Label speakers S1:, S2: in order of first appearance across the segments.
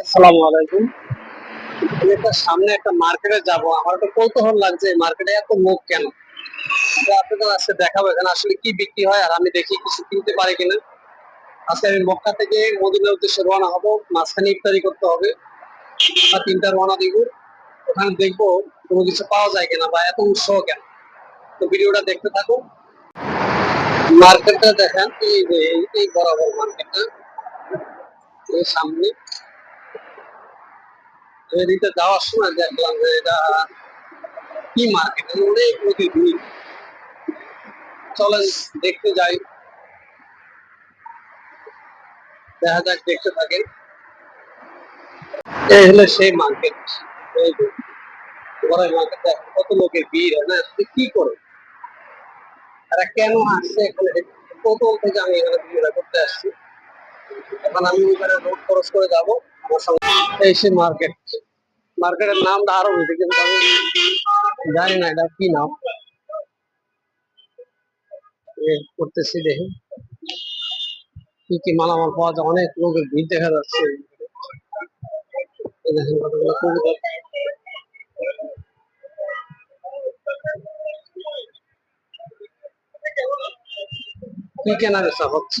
S1: আসসালামু আলাইকুম। একটা সামনে একটা মার্কেটে যাব। আমার একটা কৌতূহল লাগছে মার্কেটে এত লোক কেন? তো আপনাদের আজকে দেখাবো এখানে আসলে কি বিক্রি হয়, আর আমি দেখি কিছু কিনতে পারি কিনা। আজকে আমি মক্কা থেকে মদিনার উদ্দেশ্যে রওনা হব। মাঝখানে ইফতারি করতে হবে। আর তিনটা রওনা দিব। ওখানে দেখব কোনো কিছু পাওয়া যায় কিনা বা এত উৎসাহ কেন। তো ভিডিওটা দেখতে থাকো মার্কেটটা দেখেন, এই বরাবর মার্কেটটা। সামনে। এদিকে যাওয়ার সময় দেখলাম যে এটা কি মার্কেট অনেক চলেন দেখতে যাই। দেখা যাক, দেখতে হলো সেই মার্কেট মার্কেট কত লোকের ভিড়, হয়? না তো কি করে? তারা কেন আসছে এখানে? কৌতূহল থেকে আমি এখানে ভিডিওটা করতে আসছি। এখন আমি ওখানে রোড ক্রস করে যাব, আমার সঙ্গে এই সে মার্কেট মার্কেটের নামটা আরও হয়েছে কিন্তু আমি জানি না এটা কি নাম এ করতেছি দেখি কি কি মালামাল পাওয়া যায় অনেক লোকের ভিড় দেখা যাচ্ছে এই দেখেন কতগুলো কবুতর কি কেনা বেচা হচ্ছে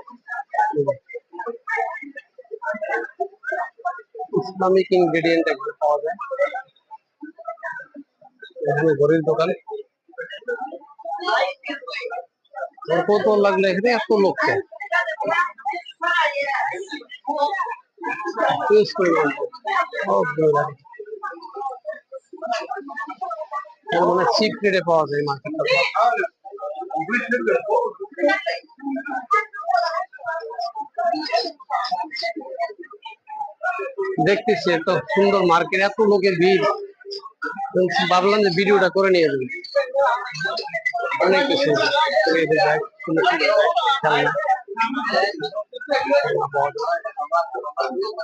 S1: ইসলামিক ইনগ্রেডিয়েন্ট এগুলো পাওয়া যায়। কৌতূহল লাগল এখানে মানে চিপ রেটে পাওয়া যায় মার্কেটটা দেখতেছি এত সুন্দর মার্কেট, এত লোকের ভিড়। ভাবলাম যে ভিডিওটা করে নিয়ে যাব অনেক কিছু।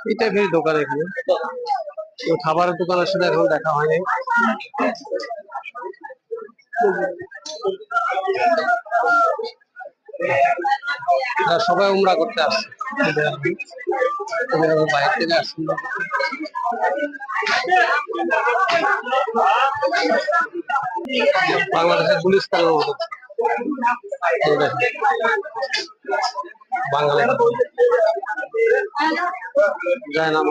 S1: এই টাইপের দোকান এখানে খাবারের দোকানের সাথে এখন দেখা হয়নি সবাই উমরা করতে আসছে। বাইরে থেকে আসছে বাংলাদেশের এই দেখেন। বাঙালি। যায় না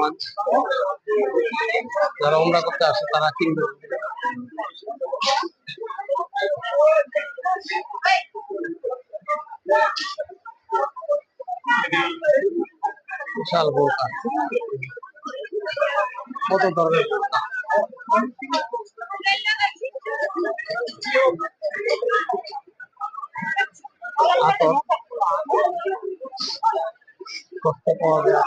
S1: যারা উমরা করতে আসে, তারা কিনবে। বিশাল বোরকা কত ধরনের? কষ্ট পাওয়া যায়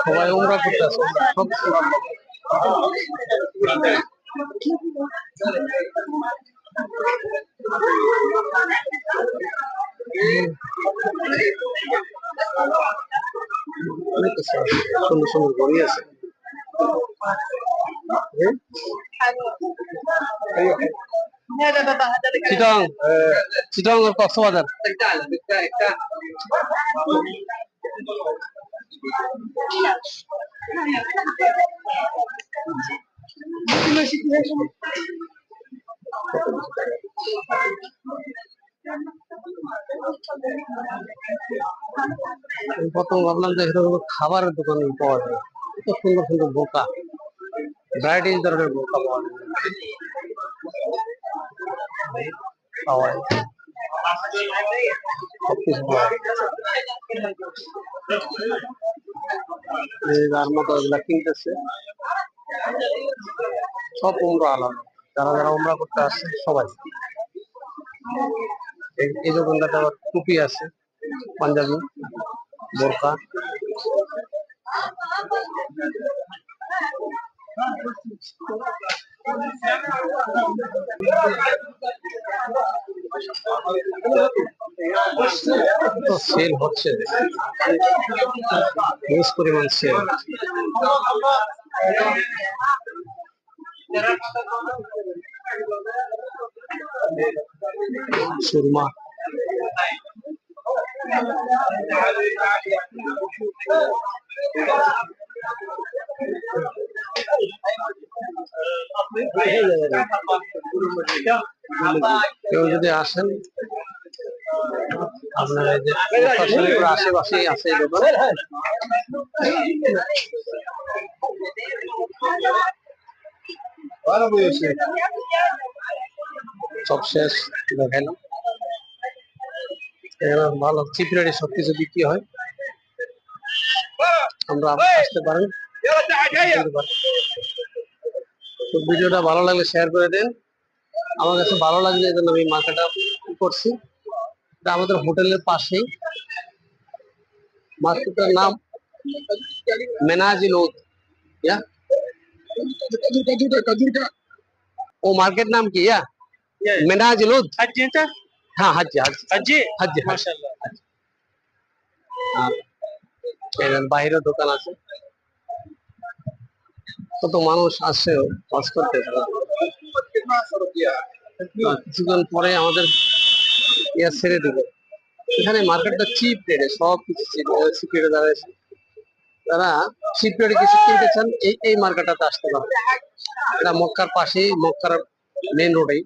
S1: সবাই উমরা করতে আসে। সব সুন্দর সুন্দর ঘড়ি আছে? চিটং। চিটং কক্সবাজার। প্রথম ভাবলাম যে কোনো খাবারের দোকান পাওয়া যায়। এত সুন্দর সুন্দর বোকা। ভ্যারাইটিস ধরনের বোকা পাওয়া যায়। পাওয়া যায়। সবকিছু যার মতো এগুলা কিনতেছে সব উমরা আলাদা যারা যারা উমরা করতে আসছে সবাই এই- দোকানটাতে আবার টুপি আছে পাঞ্জাবি বোরকা তো সেল হচ্ছে। হিউজ পরিমাণ সেল। সুরমা। কেউ যদি আসেন। আপনারা এই যে আশেপাশেই আছে দোকান। সব শেষ দেখাইলাম এখানে ভালো চিপ রেটে সবকিছু বিক্রি হয়। আমরা আসতে পারেন তো ভিডিওটা ভালো লাগলে শেয়ার করে দেন। আমার কাছে ভালো লাগলে এই জন্য আমি মার্কেটটা করছি। আমাদের হোটেলের পাশেই। মার্কেটের নাম মেনাজিলোদ। ইয়া? ও মার্কেট নাম কি? ইয়া? হ্যাঁ।
S2: মেনাজিলোদ? হাজি এটা?
S1: হ্যাঁ হাজি হাজি। হাজি?
S2: মাশাআল্লাহ।
S1: আর বাইরে দোকান আছে। কত মানুষ আসে কাজ করতে হ্যাঁ। কিছুক্ষণ পরে আমাদের ইয়া ছেড়ে দেবে। এখানে মার্কেটটা চিপ রেটে সব কিছু চিপ রেটে দাঁড়াইছে তারা চিপ রেটে কিছু কিনতে চান, এই এই মার্কেটটাতে আসতে পারে এটা মক্কার পাশেই, মক্কার মেন রোডেই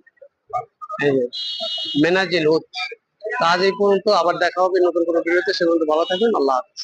S1: মেনাজিল হোত আজ এই পর্যন্ত আবার দেখা হবে নতুন কোনো ভিডিওতে সে পর্যন্ত ভালো থাকবেন, আল্লাহ হাফেজ।